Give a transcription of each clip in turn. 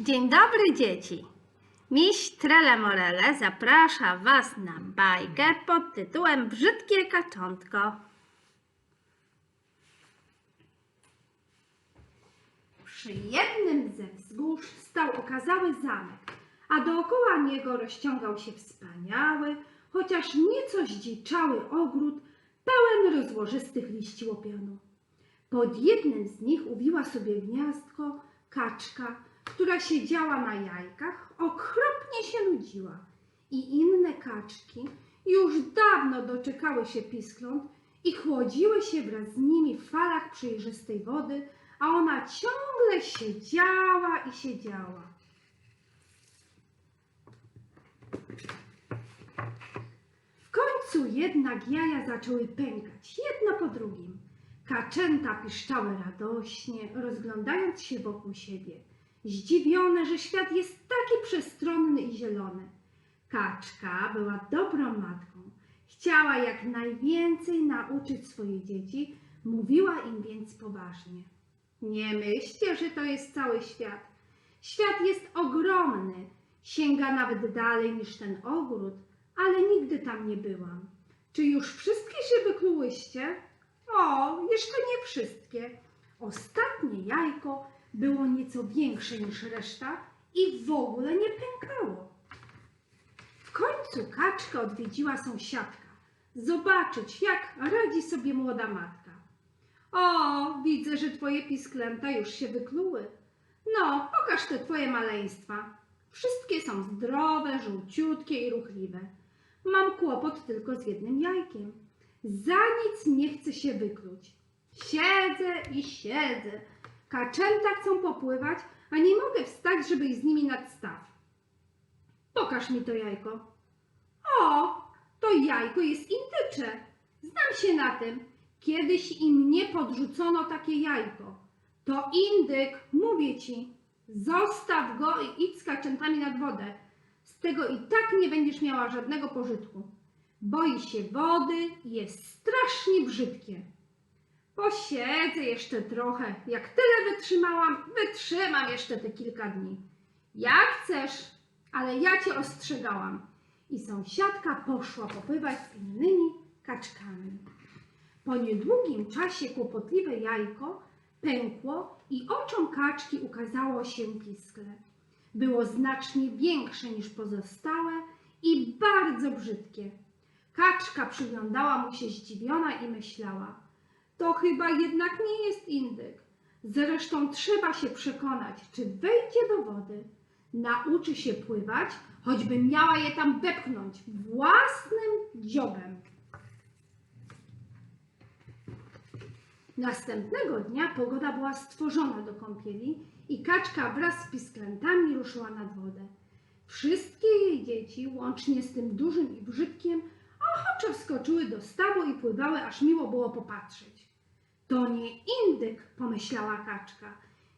Dzień dobry dzieci! Miś Trele Morele zaprasza Was na bajkę pod tytułem Brzydkie kaczątko. Przy jednym ze wzgórz stał okazały zamek, a dookoła niego rozciągał się wspaniały, chociaż nieco zdziczały ogród pełen rozłożystych liści łopianu. Pod jednym z nich uwiła sobie gniazdko kaczka, która siedziała na jajkach, okropnie się nudziła. I inne kaczki już dawno doczekały się piskląt i chłodziły się wraz z nimi w falach przejrzystej wody, a ona ciągle siedziała i siedziała. W końcu jednak jaja zaczęły pękać, jedno po drugim. Kaczęta piszczały radośnie, rozglądając się wokół siebie, zdziwione, że świat jest taki przestronny i zielony. Kaczka była dobrą matką. Chciała jak najwięcej nauczyć swoje dzieci, mówiła im więc poważnie. Nie myślcie, że to jest cały świat. Świat jest ogromny, sięga nawet dalej niż ten ogród, ale nigdy tam nie byłam. Czy już wszystkie się wyklułyście? O, jeszcze nie wszystkie. Ostatnie jajko było nieco większe niż reszta i w ogóle nie pękało. W końcu kaczka odwiedziła sąsiadka, zobaczyć, jak radzi sobie młoda matka. O, widzę, że twoje pisklęta już się wykluły. No, pokaż te twoje maleństwa. Wszystkie są zdrowe, żółciutkie i ruchliwe. Mam kłopot tylko z jednym jajkiem. Za nic nie chce się wykluć. Siedzę i siedzę. Kaczęta chcą popływać, a nie mogę wstać, żeby iść z nimi nad staw. Pokaż mi to jajko. O, to jajko jest indycze. Znam się na tym. Kiedyś i mnie podrzucono takie jajko. To indyk, mówię ci. Zostaw go i idź z kaczętami nad wodę. Z tego i tak nie będziesz miała żadnego pożytku. Boi się wody i jest strasznie brzydkie. Posiedzę jeszcze trochę. Jak tyle wytrzymałam, wytrzymam jeszcze te kilka dni. Jak chcesz, ale ja cię ostrzegałam. I sąsiadka poszła popływać z innymi kaczkami. Po niedługim czasie kłopotliwe jajko pękło i oczom kaczki ukazało się piskle. Było znacznie większe niż pozostałe i bardzo brzydkie. Kaczka przyglądała mu się zdziwiona i myślała: To chyba jednak nie jest indyk. Zresztą trzeba się przekonać, czy wejdzie do wody. Nauczy się pływać, choćby miała je tam wepchnąć własnym dziobem. Następnego dnia pogoda była stworzona do kąpieli i kaczka wraz z pisklętami ruszyła nad wodę. Wszystkie jej dzieci, łącznie z tym dużym i brzydkim, ochoczo wskoczyły do stawu i pływały, aż miło było popatrzeć. To nie indyk, pomyślała kaczka.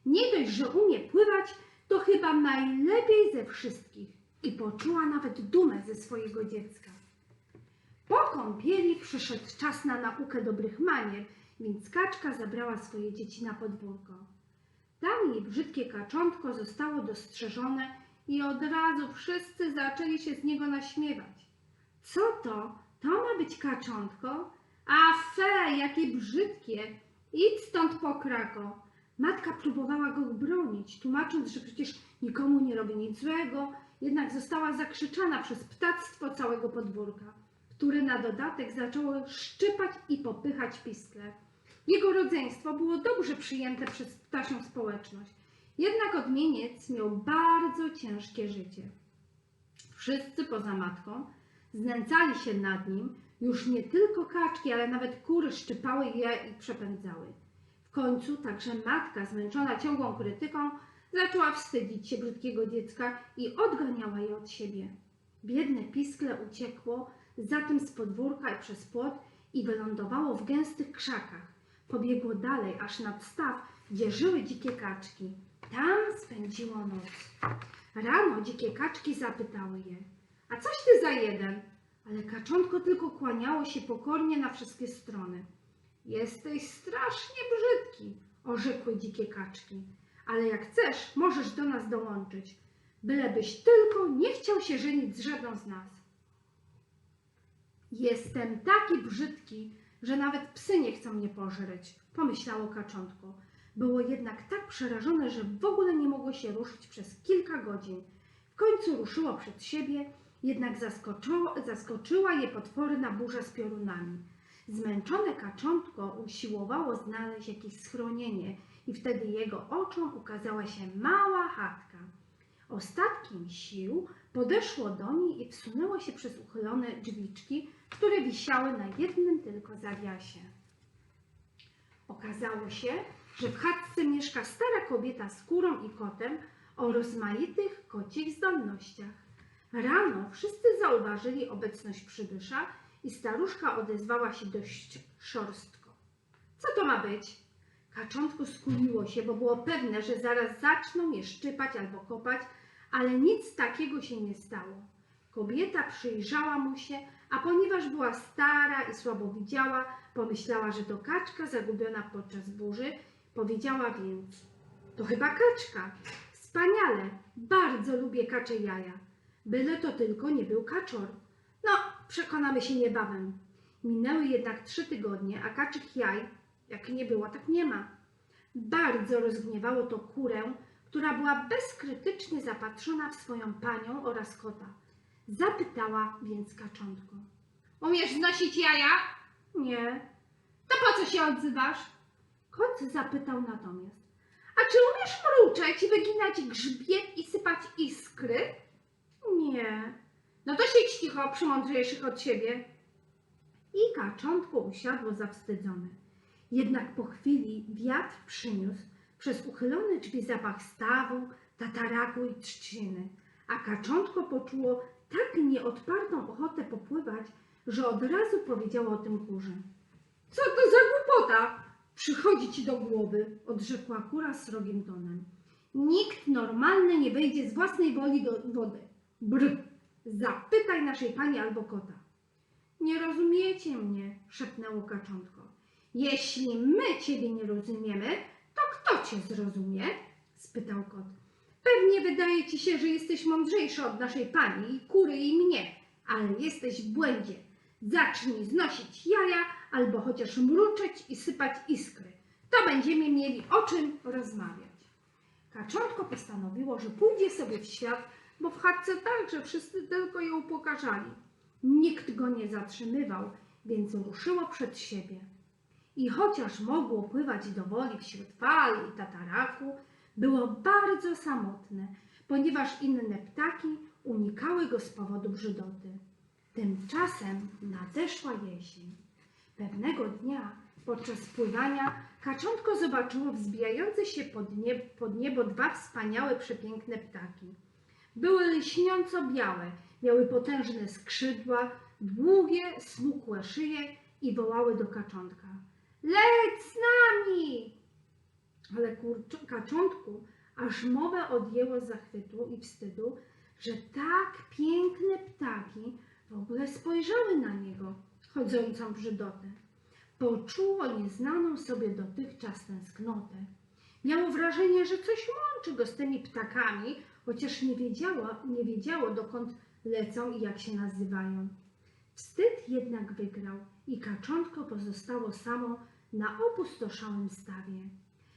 Nie dość, że umie pływać, to chyba najlepiej ze wszystkich. I poczuła nawet dumę ze swojego dziecka. Po kąpieli przyszedł czas na naukę dobrych manier, więc kaczka zabrała swoje dzieci na podwórko. Tam jej brzydkie kaczątko zostało dostrzeżone i od razu wszyscy zaczęli się z niego naśmiewać. Co to? To ma być kaczątko? A fe, jakie brzydkie! Idź stąd pokrako! Matka próbowała go bronić, tłumacząc, że przecież nikomu nie robi nic złego, jednak została zakrzyczana przez ptactwo całego podwórka, które na dodatek zaczęło szczypać i popychać piskle. Jego rodzeństwo było dobrze przyjęte przez ptasią społeczność, jednak odmieniec miał bardzo ciężkie życie. Wszyscy poza matką znęcali się nad nim, już nie tylko kaczki, ale nawet kury szczypały je i przepędzały. W końcu także matka, zmęczona ciągłą krytyką, zaczęła wstydzić się brzydkiego dziecka i odganiała je od siebie. Biedne piskle uciekło zatem z podwórka i przez płot i wylądowało w gęstych krzakach. Pobiegło dalej, aż nad staw, gdzie żyły dzikie kaczki. Tam spędziło noc. Rano dzikie kaczki zapytały je, a coś ty za jeden? Ale kaczątko tylko kłaniało się pokornie na wszystkie strony. Jesteś strasznie brzydki, orzekły dzikie kaczki. ale jak chcesz, możesz do nas dołączyć. Bylebyś tylko nie chciał się żenić z żadną z nas. Jestem taki brzydki, że nawet psy nie chcą mnie pożreć, pomyślało kaczątko. Było jednak tak przerażone, że w ogóle nie mogło się ruszyć przez kilka godzin. W końcu ruszyło przed siebie, jednak zaskoczyła je potworna burza z piorunami. Zmęczone kaczątko usiłowało znaleźć jakieś schronienie i wtedy jego oczom ukazała się mała chatka. Ostatkiem sił podeszło do niej i wsunęło się przez uchylone drzwiczki, które wisiały na jednym tylko zawiasie. Okazało się, że w chatce mieszka stara kobieta z kurą i kotem o rozmaitych kocich zdolnościach. Rano wszyscy zauważyli obecność przybysza i staruszka odezwała się dość szorstko. Co to ma być? Kaczątko skuliło się, bo było pewne, że zaraz zaczną je szczypać albo kopać, ale nic takiego się nie stało. Kobieta przyjrzała mu się, a ponieważ była stara i słabo widziała, pomyślała, że to kaczka zagubiona podczas burzy. Powiedziała więc: To chyba kaczka. Wspaniale, bardzo lubię kacze jaja. Byle to tylko nie był kaczor. No, przekonamy się niebawem. Minęły jednak trzy tygodnie, a kaczych jaj, jak nie było, tak nie ma. Bardzo rozgniewało to kurę, która była bezkrytycznie zapatrzona w swoją panią oraz kota. Zapytała więc kaczątko. Umiesz znosić jaja? Nie. To po co się odzywasz? Kot zapytał natomiast. A czy umiesz mruczeć, wyginać grzbiet i sypać iskry? Nie. No to siedź cicho, przymądrzejszych od siebie. I kaczątko usiadło zawstydzone. Jednak po chwili wiatr przyniósł przez uchylone drzwi zapach stawu, tataraku i trzciny, a kaczątko poczuło tak nieodpartą ochotę popływać, że od razu powiedziało o tym kurze. Co to za głupota? Przychodzi ci do głowy, odrzekła kura srogim tonem. Nikt normalny nie wejdzie z własnej woli do wody. Brr! Zapytaj naszej pani albo kota. Nie rozumiecie mnie, szepnęło kaczątko. Jeśli my ciebie nie rozumiemy, to kto cię zrozumie? spytał kot. Pewnie wydaje ci się, że jesteś mądrzejszy od naszej pani i kury i mnie, ale jesteś w błędzie. Zacznij znosić jaja albo chociaż mruczeć i sypać iskry. To będziemy mieli o czym rozmawiać. Kaczątko postanowiło, że pójdzie sobie w świat, bo w chatce także wszyscy tylko ją upokarzali. Nikt go nie zatrzymywał, więc ruszyło przed siebie. I chociaż mogło pływać do woli wśród fal i tataraku, było bardzo samotne, ponieważ inne ptaki unikały go z powodu brzydoty. Tymczasem nadeszła jesień. Pewnego dnia podczas pływania kaczątko zobaczyło wzbijające się pod, nie, pod niebo dwa wspaniałe, przepiękne ptaki. Były lśniąco białe, miały potężne skrzydła, długie, smukłe szyje i wołały do kaczątka. Leć z nami! Ale kaczątku aż mowę odjęło z zachwytu i wstydu, że tak piękne ptaki w ogóle spojrzały na niego, chodzącą brzydotę. Poczuło nieznaną sobie dotychczas tęsknotę. Miało wrażenie, że coś łączy go z tymi ptakami, chociaż nie wiedziało, nie wiedziało dokąd lecą i jak się nazywają. Wstyd jednak wygrał i kaczątko pozostało samo na opustoszałym stawie.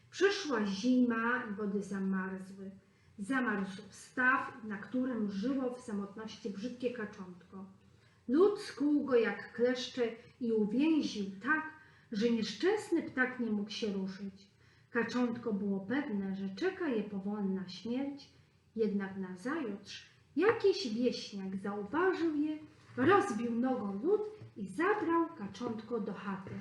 Przyszła zima i wody zamarzły. Zamarzł staw, na którym żyło w samotności brzydkie kaczątko. Lód skłuł go jak kleszcze i uwięził tak, że nieszczęsny ptak nie mógł się ruszyć. Kaczątko było pewne, że czeka je powolna śmierć, jednak nazajutrz jakiś wieśniak zauważył je, rozbił nogą lód i zabrał kaczątko do chaty.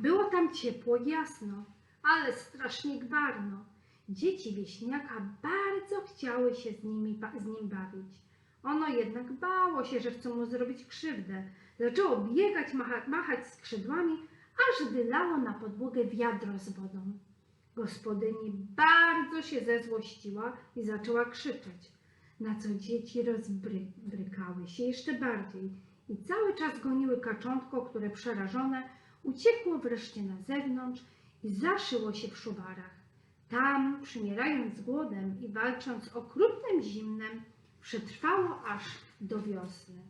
Było tam ciepło i jasno, ale strasznie gwarno. Dzieci wieśniaka bardzo chciały się z, nimi, z nim bawić. Ono jednak bało się, że chcą mu zrobić krzywdę. Zaczęło biegać, macha, machać skrzydłami, aż wylało na podłogę wiadro z wodą. Gospodyni bardzo się zezłościła i zaczęła krzyczeć, na co dzieci rozbrykały się jeszcze bardziej i cały czas goniły kaczątko, które przerażone uciekło wreszcie na zewnątrz i zaszyło się w szuwarach. Tam, przymierając głodem i walcząc z okrutnym zimnem, przetrwało aż do wiosny.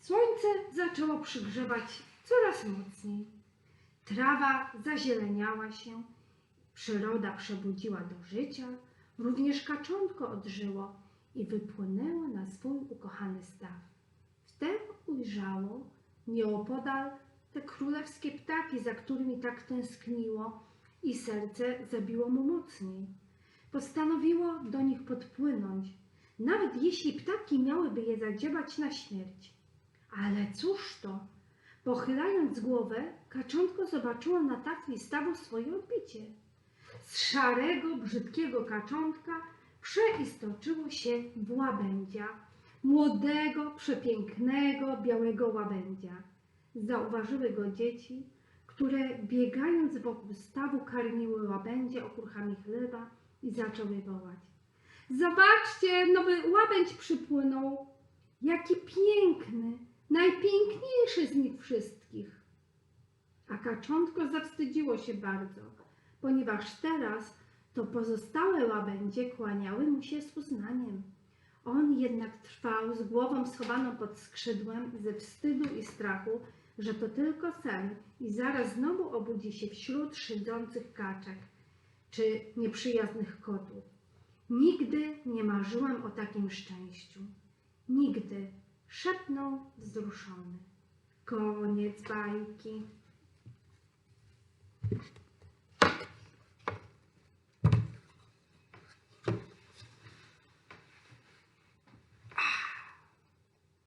Słońce zaczęło przygrzewać coraz mocniej. Trawa zazieleniała się, przyroda przebudziła do życia, również kaczątko odżyło i wypłynęło na swój ukochany staw. Wtem ujrzało nieopodal te królewskie ptaki, za którymi tak tęskniło i serce zabiło mu mocniej. Postanowiło do nich podpłynąć, nawet jeśli ptaki miałyby je zadziebać na śmierć. Ale cóż to? Pochylając głowę, kaczątko zobaczyło na tafli stawu swoje odbicie. Z szarego, brzydkiego kaczątka przeistoczyło się w łabędzia, młodego, przepięknego, białego łabędzia. Zauważyły go dzieci, które biegając wokół stawu karmiły łabędzie okruchami chleba i zaczęły wołać. Zobaczcie, nowy łabędź przypłynął. Jaki piękny, najpiękniejszy z nich wszystkich. A kaczątko zawstydziło się bardzo, ponieważ teraz to pozostałe łabędzie kłaniały mu się z uznaniem. On jednak trwał z głową schowaną pod skrzydłem ze wstydu i strachu, że to tylko sen i zaraz znowu obudzi się wśród szydzących kaczek czy nieprzyjaznych kotów. Nigdy nie marzyłem o takim szczęściu. Nigdy, szepnął wzruszony. Koniec bajki.